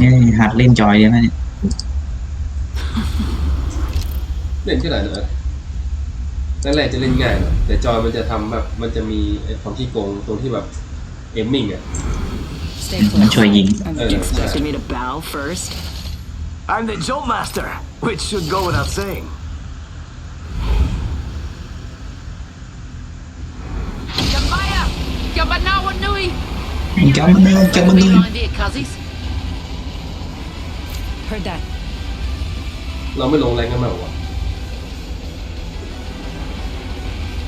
นี่หัดเล่นจอยได้ไหมเนี่ยเล่นที่ไหนเนอะแรกๆจะเล่นง่ายหน่อยแต่จอยมันจะทำแบบมันจะมีไอ้ความที่โกงตรงที่แบบเอมมิ่งอะ Stay มัน close. ช่วยยิง I'm Uh, it's nice yeah. for me to bow first. I'm the jump master, which should go without saying. Gamaya! Gabanawa Nui! จอมันเลยจอมันเลย Rewind here, cuzzies. Heard that. เราไม่ลงแรงกันมากกว่า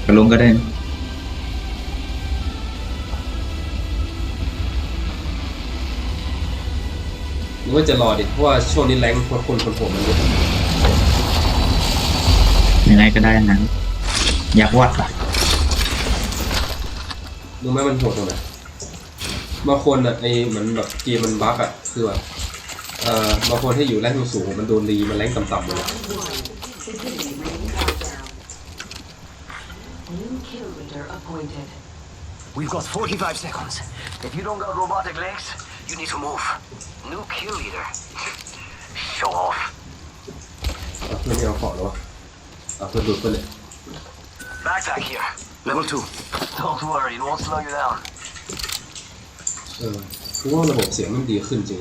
ก็ลงก็ได้นะหรือว่าจะรอดิ เพราะว่าช่วงนี้แรงคนคนคนผมมันเยอะยังไงก็ได้นะอยากวัดอะรู้ไหมมันโหดตรงไหนบางคนอะไอเหมือนแบบเกมมันบั๊กอะ คือแบบ เอ่อบางคนที่อยู่แรงสูงๆมันโดนรีมันแรงต่ำๆหมดเลย New kill leader appointed. We've got 45 seconds. If you don't got robotic legs, you need to move. New kill leader. Show off. เอาเพื่อนไม่เอาขอแล้ววะเอาเพื่อนดูดไปเลย Backpack here. Level 2. Don't worry, it won't slow you down. เออคือว่าระบบเสียงมันดีขึ้นจริง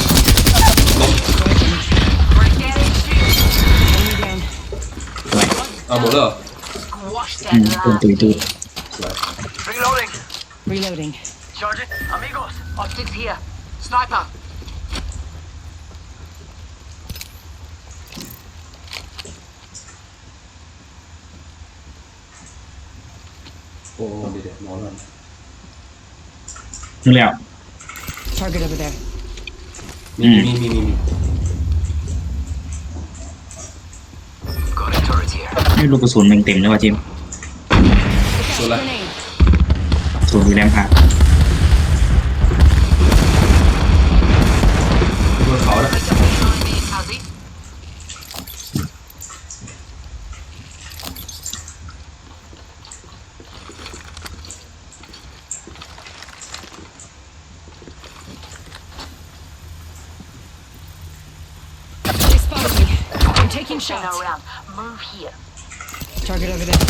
เอาหมดเลยเหรอ Squash อืม that ตุน lad. ตุยตุย สวย Reloading. Reloading. Charge it. Amigos. Optics here. Sniper! โอ้ดีเด็ดนอนแล้ว นึกแล้ว Target over there. มีมีมีมีมี turret here. นี่ลูกกระสุนมันเต็มแล้วว่ะจิมส่วนละ Grenade. ส่วนมีแรมพาบนเขานะ Rewind here, cuzzies. 'em. They spotted me. I'm taking Turn shots. around. Move here. Target over there.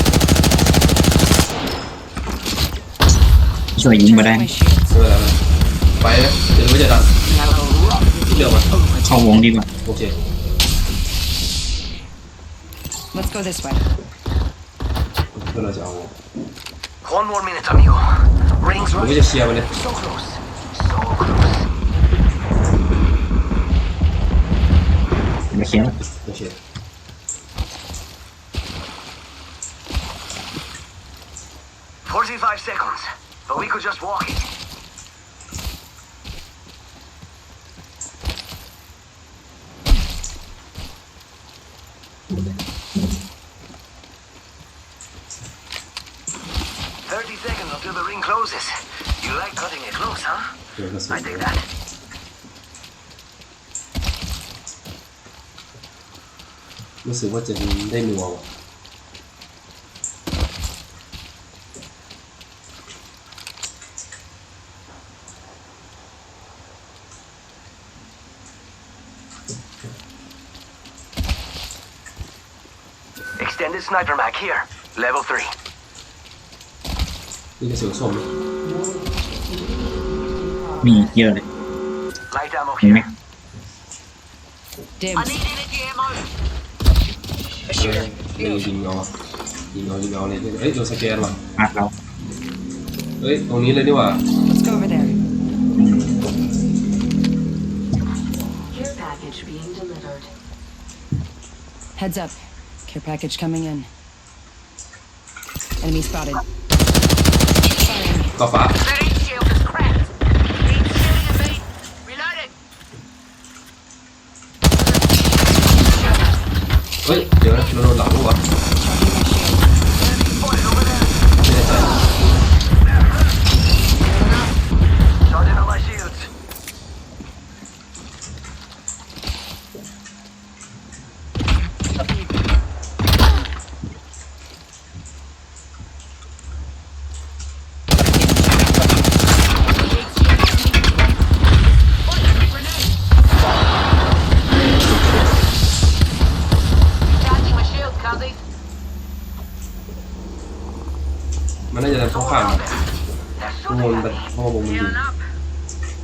ช่วยยิงมาได้ Charge my shields. เออไปนะเดี๋ยวไม่จะดันเดี๋ยวมาเข้าวงดีกว่าโอเค Let's go this way. เพื่อนเราจะเอา One more minute, amigo. Rings ผมก็ right. จะเคลียร์ไปเลย So close. So close. มาเคลียร์ 45 seconds, but we could just walk it. Thirty seconds until the ring closes. You like cutting it close, huh? Yeah, I take that. Let's see, what did they do? Extended sniper mag here. Level three. นี่กระสุนส้มนะ มีเยอะเลย Light ammo เห็นไหม here. Dibs. I need energy ammo. เออนี่ยิงเอาอะยิงเอายิงเอาเลยเฮ้ยโดนสแกนว่ะ อัดเรา เฮ้ยตรงนี้เลยนี่หว่า Let's go over there. อืม Care package being delivered. Heads up. Care package coming in. Enemy spotted. Firing. ก็ฟ้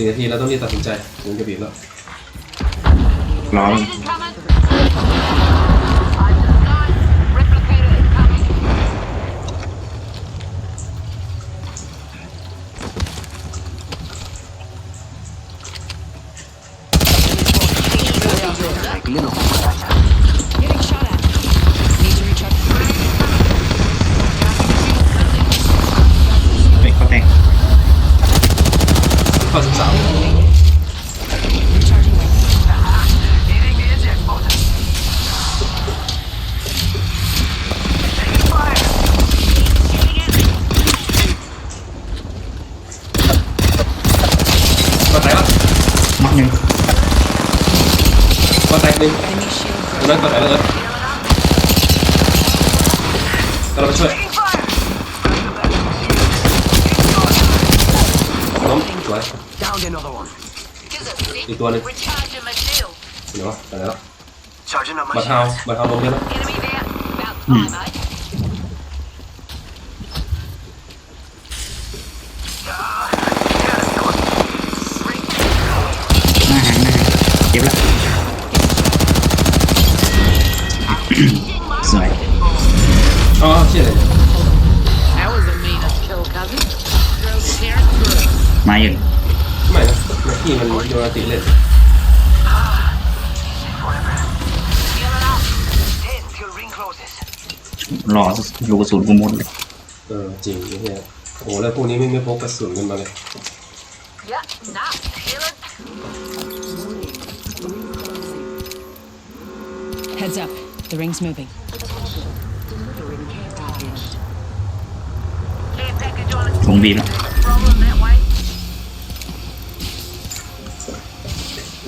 หนึ่งนาทีเราต้องรีบตัดสินใจถึงจะบีบแล้ว ร้อน It incoming. Fazem sağ Con tay nhanh Con tay đi. Lên con tay lên. Tao đã bắt ว มักหนึ่ง ก็แตกหนึ่ง Enemy shield ตรงนั้นก็แตกแล้วเอสกำลังไปช่วย Taking fire. ล้มสวย Downed another one. Gives a sec. Đi tua đi. Recharging my shield. เดี๋ยววะตายแล้ว Charging on my บัตรเทา shields. บัตรเทาลงเยอะแล้ว Enemy there. About time, eh? Ring หน้าหางหน้าหางเจ็บแล้ว กี้มันโยนติเล่น Healing up. Ten till ring closes. รอลูกกระสุนกูหมดเลยเออจริงไอ้เหี้ยโอ้แล้วพวกนี้ไม่ไม่พกกระสุนกันมาเลย Yep, nah. Healing. Heads up. The ring's moving. Delivering care package.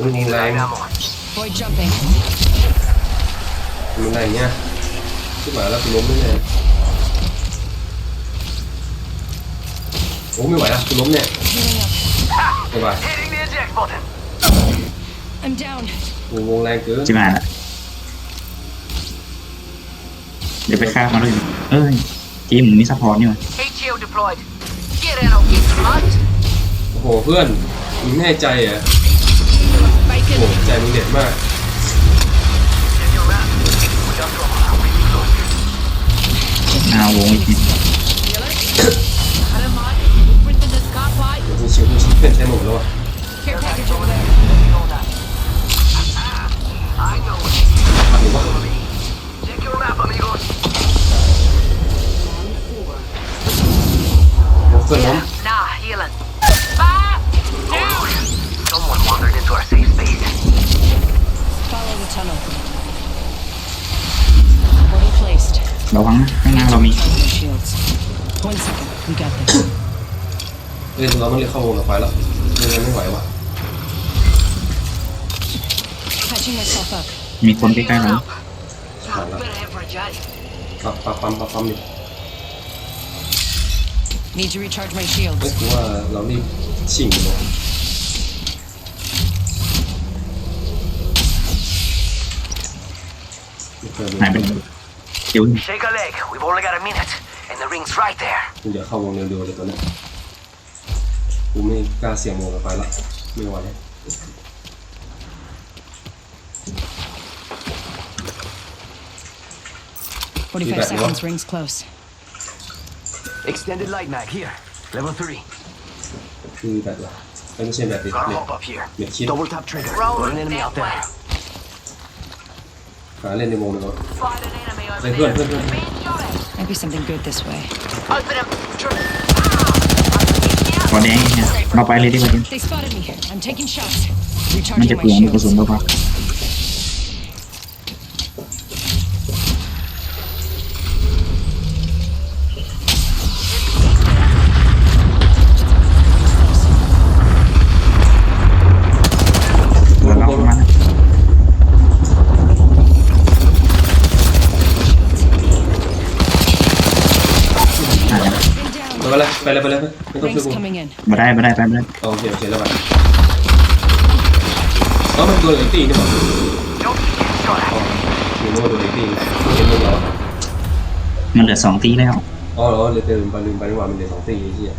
มันยิงแรง Nine ammo. Void jumping. มันแรงเงี้ยขึ้นมาแล้วคุณล้มได้ไงโอ้ไม่ไหวแล้วคุณล้มเนี่ย Healing up. ไม่ไหว Hitting the eject button. I'm down. วงวงแรงเกินจิมาละเดี๋ยวไปฆ่ามาเลยเอ้ยทีมมึงนี่ซัพพอร์ตนี่วะ Heat shield deployed. Get in or get smoked. โอ้โหเพื่อนมึงแน่ใจเหรอะ Bacon. โอ้โหใจมึงเด็ดมาก Check your map. We got trouble. Ring closes. เอาวงอีกที I don't mind. Footprint in the scar pipe. เดี๋ยวมึงชิวมึงชิวเป็นใช้หมดแล้วอ่ะ Care package over there. I know it. ทำหรือว่า Check your map, amigos. เพื่อนล้ม ระวังนะข้างหน้าเรามี shields. เล่นเราไม่เรียเข้าวงเไปแล้วไม่ไหวว่ะมีคนใกล้ๆเราปั๊มปั๊มปั๊มปั๊มดิ Need คือว่าเรานี่ชิงเลยหายไปไหน Shake a leg. We've only got a minute. And the ring's right there. กูอยากเข้าวงเร็วๆเลยตอนเนี้ยกูไม่กล้าเสี่ยงวงกับไปละไม่ไหวแล้ว 45 back, seconds, Noah. rings close. Extended light mag here. Level 3. คือแบบว่าไม่ใช่แบบเด็ก Got a เด็ก hop up here. Mid kid. Double tap trigger. Got an enemy out there. หาเล่นในวงเลยว่า Spot an enemy over เฮ้ยเพื่อนเพื่อนเพื่อน Might be something good this way. Open him. ตัวแดงเนี่ยเราไปเลยดีกว่าจิ๋ว They spotted me. I'm taking shots. มันจะ Recharging เปลือง my กระสุน shields. เราปะ ไปเลยไปเลยไปเลยไม่ต้องช่วย Rings กู coming in. มาได้มาได้ไปมาได้โอเคโอเคแล้วไปอ๋อมันโดนไอ้ตีนี่หว่า Don't get shot อ๋อ at. คือนึกว่าโดนไอ้ตีเห็นมึงเหรอมันเหลือสองตีแล้วอ๋อเหรอเลยเติมไปลืมไปนี่หว่ามันเหลือสองตีไอ้เหี้ย